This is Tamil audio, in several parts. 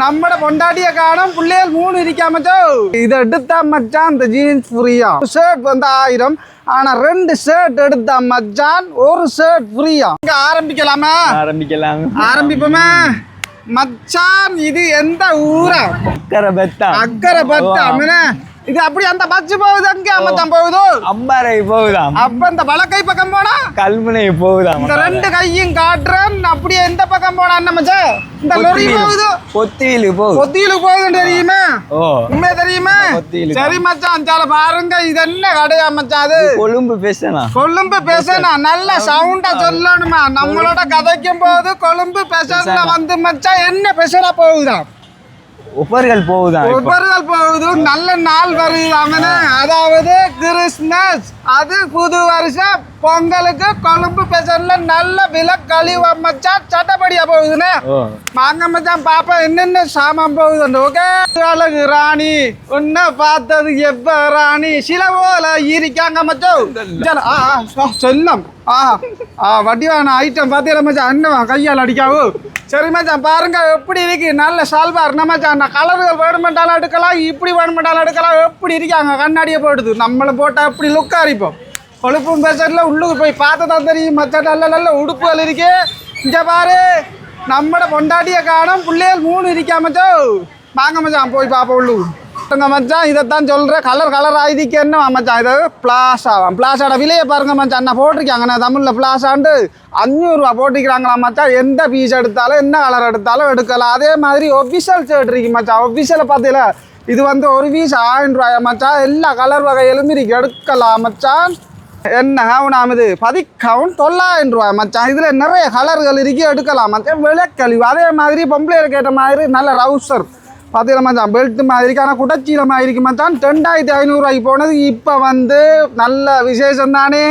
நம்மட பொண்டாட்டிய காணும் பிள்ளைகள் மூணு இருக்காமச்சோ இதை எடுத்தா மச்சான் இந்த ஜீன்ஸ் ஃப்ரீயா ஷர்ட் வந்து ஆயிரம் ஆனா ரெண்டு ஷர்ட் எடுத்தா மச்சான் ஒரு ஷர்ட் ஃப்ரீயா இங்க ஆரம்பிக்கலாமா ஆரம்பிக்கலாம் ஆரம்பிப்போமா மச்சான் இது எந்த ஊரா அக்கறை பெத்தா அக்கறை பத்து இது அப்படி அந்த பச்சு போகுது அங்கே மச்சான் போகுது. அம்பாறை போகுதாம். அப்ப இந்த வலக்கை பக்கம் போனா? கல்முனை போகுதாம். இந்த ரெண்டு கையும் காட்டுறேன் அப்படியே எந்த பக்கம் போனா என்ன மச்சான்? இந்த லொரி போகுது. பொத்தியிலு போகுது. பொத்தியிலுக்கு போகுதுன்னு தெரியுமே? ஓ. உண்மை தெரியுமே. சரி மச்சான் சால பாருங்க இது என்ன கடையா மச்சான் அது? கொழும்பு பேசலாம் கொழும்பு பேசணும் நல்ல சவுண்டா சொல்லணுமா? நம்மளோட கதைக்கும் போது கொழும்பு பேசல வந்து மச்சான் என்ன பேசலா போகுதான் ஒவ்வொருகள் போகுதாம் இப்போ. ஒவ்வொருகள் போகுது. நல்ல நாள் வருது அவனு அதாவது கிறிஸ்மஸ் அது புது வருஷம். பொங்கலுக்கு கொழும்பு பேசல நல்ல விலை கழிவு மச்சான் சட்டப்படியா போகுதுன்னு. ஓ. வாங்க மச்சான் பாப்பா என்னென்ன சாமான் போகுது ஓகே? அழகு ராணி. உன்னை பார்த்தது எப்ப ராணி. சில போல இருக்காங்க மச்சான். சரி, ஆ, ஆ, ஆ, ஐட்டம் பார்த்தீங்களா மச்சான்? என்னவா கையால் அடிக்காவோ? சரி மச்சான் பாருங்க எப்படி இருக்கு. நல்ல சால்வார். நம்ம மச்சான் நான் கலர்கள் வேணுமெண்டாலும் எடுக்கலாம் இப்படி வேணுமெண்டாலும் எடுக்கலாம். எப்படி இருக்காங்க கண்ணாடியை போடுது. நம்மளை போட்டால் எப்படி லுக்காக இருப்போம் கொழுப்பும் பேசல உள்ளுக்கு போய் பார்த்ததா தெரியும் மச்சான். நல்ல நல்ல உடுப்புகள் இருக்கு. இங்க பாரு நம்மட பொண்டாட்டியை காணும் பிள்ளைகள் மூணு இருக்காமச்சோ வாங்க மச்சான் போய் பார்ப்போம் உள்ளுக்கு. பாருங்க மச்சான் இதைத்தான் சொல்கிறேன் கலர் கலர் ஆயுதிக்கு என்ன மச்சான்? இது பிளாஸாவாம் பிளாஸாட விலையை பாருங்க மச்சான். நான் போட்டிருக்காங்க. நான் தமிழில் பிளாஸாண்டு அஞ்சூறுரூவா போட்டிருக்கிறாங்களா மச்சான். எந்த பீஸ் எடுத்தாலும் என்ன கலர் எடுத்தாலும் எடுக்கலாம். அதே மாதிரி ஒஃபிஷியல் ஷர்ட் இருக்கு மச்சான். ஒஃபிஷியலை பார்த்தீங்களா இது வந்து ஒரு பீஸ் ஆயிரம் ரூபாயா மச்சான். எல்லா கலர் வகையிலும் இருக்கு. எடுக்கலாம் மச்சான். என்ன கவுனாம் இது பதிக்கவுன் தொள்ளாயிரம் ரூபாய் மச்சான். இதில் நிறைய கலர்கள் இருக்கு. எடுக்கலாம் மச்சான். விலைக்கழிவு அதே மாதிரி பொம்பளையர் கேட்ட மாதிரி நல்ல ரவுசர் பார்த்தீங்களா மச்சான் பெல்ட் மாதிரி ஆனால் குடச்சீல மாதிரி மச்சான் ரெண்டாயிரத்தி ஐநூறுரூவாய்க்கு போனது. இப்போ வந்து நல்ல விசேஷம் தானே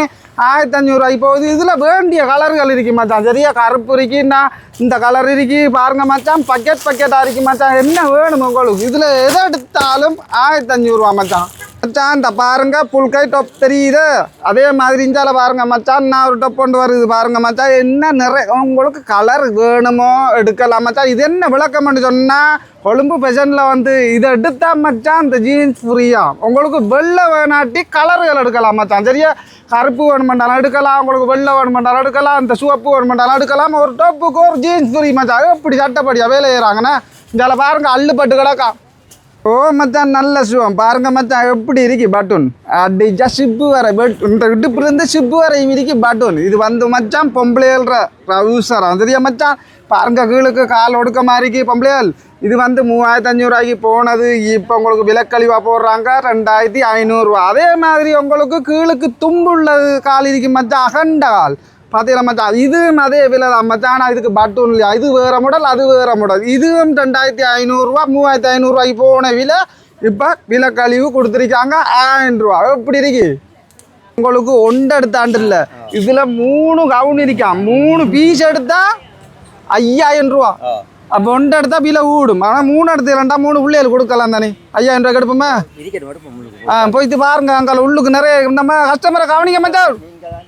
ஆயிரத்தி அஞ்சூறுரூவாய்க்கு போகுது. இதில் வேண்டிய கலர்கள் இருக்குது மச்சான் சரியா? கருப்பு இருக்குன்னா இந்த கலர் இருக்கு. பாருங்க மச்சான். பக்கெட் பக்கெட்டாக இருக்கு மச்சான் என்ன வேணும் உங்களுக்கு? இதில் எதை எடுத்தாலும் ஆயிரத்தி அஞ்சூறுரூவா மச்சான். மச்சான் இந்த பாருங்க புல்கை டொப் தெரியுது. அதே மாதிரி இஞ்சால பாருங்க மச்சான் நான் ஒரு டொப் கொண்டு வருது பாருங்க மச்சான். என்ன நிறைய உங்களுக்கு கலர் வேணுமோ எடுக்கலாம் மச்சான். இது என்ன விளக்கம்னு சொன்னா கொழும்பு ஃபெஷனில் வந்து இதை எடுத்தா மச்சான் இந்த ஜீன்ஸ் ஃப்ரீயா உங்களுக்கு வெள்ளை வேணாட்டி கலர்கள் எடுக்கலாம் மச்சான். சரியா? கருப்பு வேணுமெண்டாலும் எடுக்கலாம் உங்களுக்கு வெள்ளை வேணுமெண்டாலும் எடுக்கலாம் இந்த சிவப்பு வேணுமெண்டாலும் எடுக்கலாம். ஒரு டொப்புக்கு ஒரு ஜீன்ஸ் ஃப்ரீ மச்சான். எப்படி சட்டப்படியா வேலை செய்கிறாங்கண்ணா இதில் பாருங்க அள்ளுப்பட்டு கிடக்கா. ஓ மச்சான் நல்ல சுவம் பாருங்க மச்சான் எப்படி இருக்கு பட்டூன். அடிச்சா சிப்பு வர பட் இந்த இடுப்புல இருந்து சிப்பு வர இருக்கு பட்டூன். இது வந்து மச்சான் பொம்பளையல்ற ரவுசர் சரியா மச்சான்? பாருங்க கீழுக்கு கால் ஒடுக்க மாதிரிக்கு பொம்பளையல் இது வந்து மூவாயிரத்தி அஞ்சூறுவாய்க்கு போனது இப்போ உங்களுக்கு விலக்கழிவா போடுறாங்க ரெண்டாயிரத்தி ஐநூறுரூவா அதே மாதிரி உங்களுக்கு கீழுக்கு தும்புள்ளது கால் இருக்கு மச்சான் அகண்ட கால். பார்த்தீங்களா மச்சான்? இதுவும் அதே விலை தான் மச்சான். ஆனால் இதுக்கு பட்டூன் இல்லையா? இது வேறு மாடல் அது வேறு மாடல் இதுவும் ரெண்டாயிரத்தி ஐநூறுரூவா மூவாயிரத்தி ஐநூறுரூவாய்க்கு போன விலை. இப்போ விலை கழிவு கொடுத்துருக்காங்க ஆயிரம் ரூபா. எப்படி இருக்கு? உங்களுக்கு ஒன்று எடுத்தாண்டு இல்லை. இதில் மூணு கவுன் இருக்கான் மூணு பீஸ் எடுத்தா ஐயாயிரம் ரூபா. அப்போ ஒன்று எடுத்தா விலை ஊடும் ஆனால் மூணு எடுத்து இல்லைண்டா மூணு பிள்ளைகள் கொடுக்கலாம் தானே. ஐயாயிரம் ரூபாய் எடுப்போமா? ஆ போயிட்டு பாருங்க. அங்கே உள்ளுக்கு நிறைய நம்ம கஸ்டமரை கவனிக்க மச்சான்.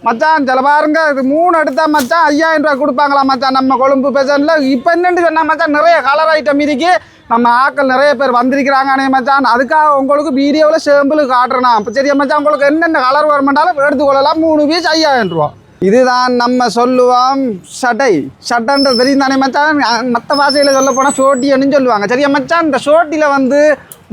மச்சான் சில பாருங்க இது மூணு எடுத்தா மச்சான் ஐயாயிரம் ரூபாய் கொடுப்பாங்களா மச்சான்? நம்ம கொழும்பு பேசன்ல இப்போ என்னன்னு சொன்னா மச்சான் நிறைய கலர் ஐட்டம் இருக்கு. நம்ம ஆக்கள் நிறைய பேர் வந்திருக்கிறாங்கண்ணே மச்சான். அதுக்காக உங்களுக்கு வீடியோவில் சேம்பிள் காட்டுறேன். அப்போ சரியா மச்சான் உங்களுக்கு என்னென்ன கலர் வரமாட்டாலும் எடுத்துக்கொள்ளலாம். மூணு பீஸ் ஐயாயிரம் ரூபா இதுதான் நம்ம சொல்லுவோம் சட்டை. சட்டைன்றது தெரியும் தானே மச்சான்? மற்ற பாஷையில் சொல்ல போனால் சோட்டின்னு சொல்லுவாங்க. சரியா மச்சான்? இந்த சோட்டியில் வந்து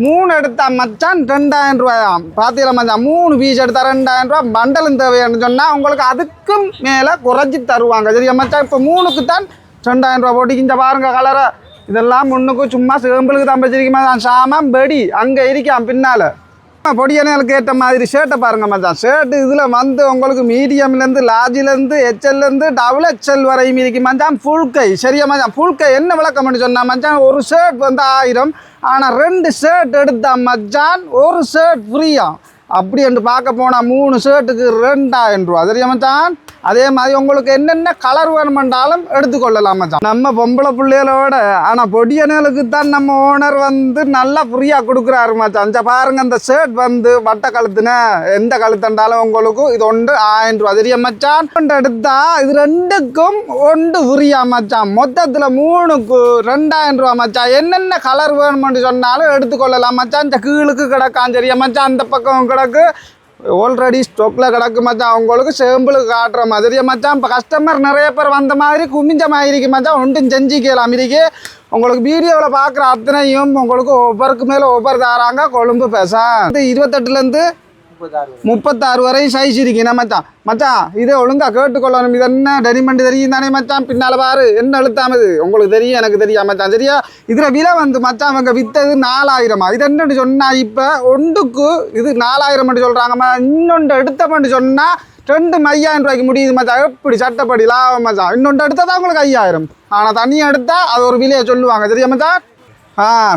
மூணு எடுத்தா மச்சான் ரெண்டாயிரம் ரூபாயாம். பார்த்தீங்களா மச்சான் மூணு பீஸ் எடுத்தால் ரெண்டாயிரம் ரூபா பண்டலும் தேவைன்னு சொன்னால் உங்களுக்கு அதுக்கும் மேலே குறைச்சி தருவாங்க. சரியா மச்சான்? இப்போ மூணுக்கு தான் ரெண்டாயிரம் ரூபா போட்டு பாருங்க கலரை இதெல்லாம் முன்னுக்கு சும்மா சேம்பிளுக்கு தான் வச்சிருக்க மச்சான். சாமான் பெடி அங்கே இருக்கான் பின்னால். பொடியனைகளுக்கு ஏற்ற மாதிரி ஷர்ட்டை பாருங்க மச்சான். ஷர்ட் இதில் வந்து உங்களுக்கு மீடியம்லேருந்து லார்ஜிலேருந்து ஹெச்எல்லேருந்து டபுள் ஹெச்எல் வரையும் இருக்குது மச்சான். ஃபுல் கை. சரியா மச்சான்? ஃபுல் கை. என்ன விளக்கம் பண்ணி சொன்னால் மச்சான் ஒரு ஷர்ட் வந்து ஆயிரம். ஆனால் ரெண்டு ஷர்ட் எடுத்தால் மச்சான் ஒரு ஷர்ட் ஃப்ரீயாக அப்படி என்று பார்க்க போனால் மூணு ஷர்ட்டுக்கு ரெண்டாயிரம் ரூபா தெரியுமா அதே மாதிரி உங்களுக்கு என்னென்ன கலர் வேணுமென்றாலும் எடுத்துக்கொள்ளலாம் மச்சான். நம்ம பொம்பளை பிள்ளைகளோட ஆனால் பொடியனுக்கு தான் நம்ம ஓனர் வந்து நல்லா ஃப்ரீயாக கொடுக்குறாரு மச்சான். இந்த பாருங்க இந்த ஷர்ட் வந்து வட்ட கழுத்துன எந்த கழுத்துண்டாலும் உங்களுக்கு இது ஒன்று ஆயிரம் ரூபா தெரியும் மச்சான்? ஒன்று எடுத்தா இது ரெண்டுக்கும் ஒன்று ஃப்ரீயா மச்சான். மொத்தத்தில் மூணுக்கு ரெண்டாயிரம் ரூபா மச்சான். என்னென்ன கலர் வேணுமென்று சொன்னாலும் எடுத்துக்கொள்ளலாம் மச்சான். இந்த கீழுக்கு கிடக்கான் சரியா மச்சான்? அந்த பக்கம் கிடக்கு. ஆல்ரெடி ஸ்டோக்கில் கிடக்கு மச்சான். அவங்களுக்கு சேம்பிளுக்கு காட்டுற மாதிரி மச்சான். இப்போ கஸ்டமர் நிறைய பேர் வந்த மாதிரி குமிஞ்ச மாதிரிக்கு மச்சான். ஒன்றும் செஞ்சிக்கலாம். இருக்கு உங்களுக்கு வீடியோவில் பார்க்குற அத்தனையும் உங்களுக்கு ஒவ்வொருக்கு மேலே ஒவ்வொரு தாராங்க. கொழும்பு பேச இருபத்தெட்டுலேருந்து முப்பத்தாறு வரையும். சைஸ் இருக்கு மச்சான்? மச்சான் இதை ஒழுங்கா கேட்டுக்கொள்ளணும். இது என்ன டெனிமெண்ட் தெரியும் தானே மச்சான்? பின்னால் பாரு என்ன எழுத்தாமது உங்களுக்கு தெரியும் எனக்கு தெரியும் மச்சான் சரியா? இதில் விலை வந்து மச்சான் அவங்க விற்றது நாலாயிரமா? இது என்னன்னு சொன்னால் இப்போ ஒன்றுக்கு இது நாலாயிரம் சொல்கிறாங்கம்மா இன்னொன்று எடுத்தப்பட்டு சொன்னால் ரெண்டு ஐயாயிரம் ரூபாய்க்கு முடியுது மச்சான். எப்படி சட்டப்படி லாபம் மச்சான்? இன்னொன்று எடுத்தால் தான் உங்களுக்கு ஐயாயிரம்? ஆனால் தனியாக எடுத்தால் அது ஒரு விலையை சொல்லுவாங்க சரியா மச்சான்?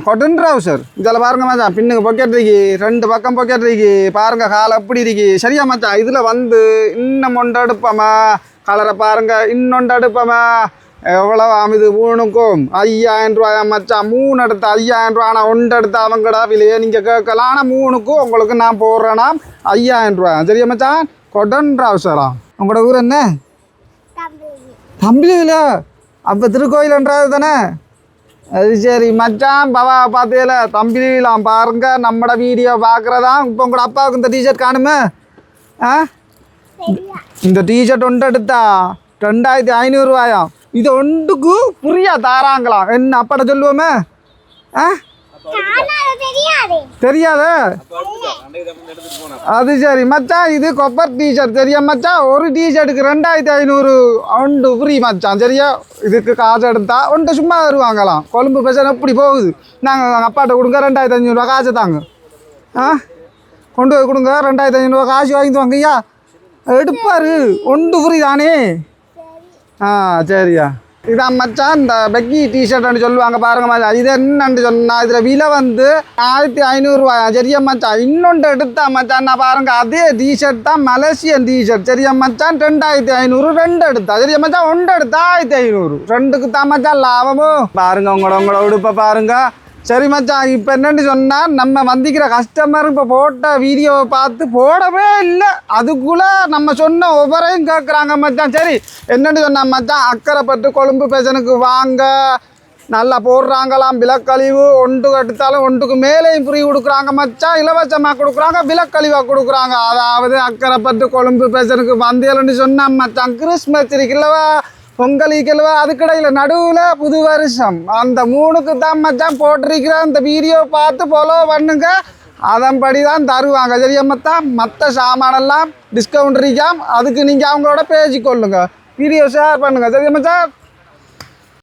கொட்டன் ட்ரௌசர் இதில் பாருங்க மச்சான். பின்னுக்கு பொக்கெட் இருக்கு. ரெண்டு பக்கம் பொக்கெட் இருக்கு. பாருங்க கால் எப்படி இருக்கு. சரியா மச்சான்? இதில் வந்து இன்னும் ஒன்று எடுப்போமா கலரை பாருங்க. இன்னொன்று எடுப்போமா எவ்வளோ இது மூணுக்கும் ஐயாயிரம் ரூபாயா மச்சான்? மூணு எடுத்தா ஐயாயிரம் ரூபா. ஆனால் ஒன்று எடுத்தா அவங்கடா விலையை நீங்கள் கேட்கலாம். ஆனால் மூணுக்கும் உங்களுக்கு நான் போடுறேன்னா ஐயாயிரம் ரூபாயா சரியா மச்சான்? கொட்டன் ட்ரௌசரா உங்களோட ஊர் என்ன? தம்பியில அப்போ திருக்கோயிலன்றது தானே? அது சரி மச்சான் பவா பார்த்தீங்கள தம்பிலாம் பாருங்க நம்மட வீடியோ பார்க்குறதா இப்போ உங்களோட அப்பாவுக்கு இந்த டிஷர்ட் காணுமே? ஆ? இந்த டிஷர்ட் ஒன்று எடுத்தா ரெண்டாயிரத்தி ஐநூறுரூவாயாம் இது ஒன்றுக்கு ஃப்ரீயாக தாராங்களாம். என்ன அப்பாட்ட சொல்லுவோமே? ஆ? தெரியாதே. அது சரி. மச்சான் இது கொப்பர் டிஷர்ட் சரியா மச்சான்? ஒரு டிஷர்ட்டுக்கு ரெண்டாயிரத்தி ஐநூறு ஒன்று ஃப்ரீ மச்சான் சரியா? இதுக்கு காசு எடுத்தா ஒன்று சும்மா வருவாங்களாம் கொழும்பு பசங்க எப்படி போகுது? நாங்கள் அப்பாட்ட கொடுங்க ரெண்டாயிரத்தி ஐநூறுரூவா காசு தாங்க. ஆ? கொண்டு போய் கொடுங்க ரெண்டாயிரத்தி ஐநூறுரூவா காசு வாங்கிட்டு வாங்கய்யா எடுப்பாரு. ஒன்று ஃப்ரீ தானே? ஆ சரியா. இதான் மச்சான் இந்த பெக்கி டிஷர்ட்னு சொல்லுவாங்க பாருங்க மச்சான். இது என்னன்னு சொன்னா இதில் விலை வந்து ஆயிரத்தி ஐநூறுரூவா சரியா மச்சான்? இன்னொன்று எடுத்தா மச்சான் நான் பாருங்க அதே டிஷர்ட் தான் மலேசியன் டிஷர்ட் சரியா மச்சான்? ரெண்டாயிரத்தி ஐநூறு ரெண்டு எடுத்தா. சரியா மச்சான்? ஒன்று எடுத்தா ஆயிரத்தி ஐநூறு. ரெண்டுக்கு தான் மச்சான் லாபமும் பாருங்க உங்களோட உங்களோட உடுப்பை பாருங்க. சரி மச்சான் இப்போ என்னன்னு சொன்னால் நம்ம வந்திக்கிற கஸ்டமர் இப்போ போட்ட வீடியோவை பார்த்து போடவே இல்லை. அதுக்குள்ளே நம்ம சொன்ன ஒவ்வொரையும் கேட்குறாங்க மச்சான். சரி என்னன்னு சொன்னால் மச்சான் அக்கறைப்பட்டு கொழும்பு பேசனுக்கு வாங்க. நல்லா போடுறாங்களாம் விலக்கழிவு. ஒன்று எடுத்தாலும் ஒன்றுக்கு மேலேயும் ஃப்ரீ கொடுக்குறாங்க மச்சான். இலவசமாக கொடுக்குறாங்க விலக்கழிவாக கொடுக்குறாங்க. அதாவது அக்கறைப்பட்டு கொழும்பு பேசனுக்கு வந்தேன்னு சொன்னால் மச்சான் கிறிஸ்மஸ் இருக்குல்லவா பொங்கலிக்கல்வா அதுக்கடையில் நடுவில் புது வருஷம். அந்த மூணுக்கு தான் மச்சான் போட்டிருக்கிற அந்த வீடியோ பார்த்து ஃபாலோ பண்ணுங்க. அதன்படி தான் தருவாங்க சரியா மத்தான் மற்ற சாமானெல்லாம் டிஸ்கவுண்ட் இருக்காம். அதுக்கு நீங்கள் அவங்களோட பேசிக்கொள்ளுங்க வீடியோ ஷேர் பண்ணுங்கள் சரியா மச்சான்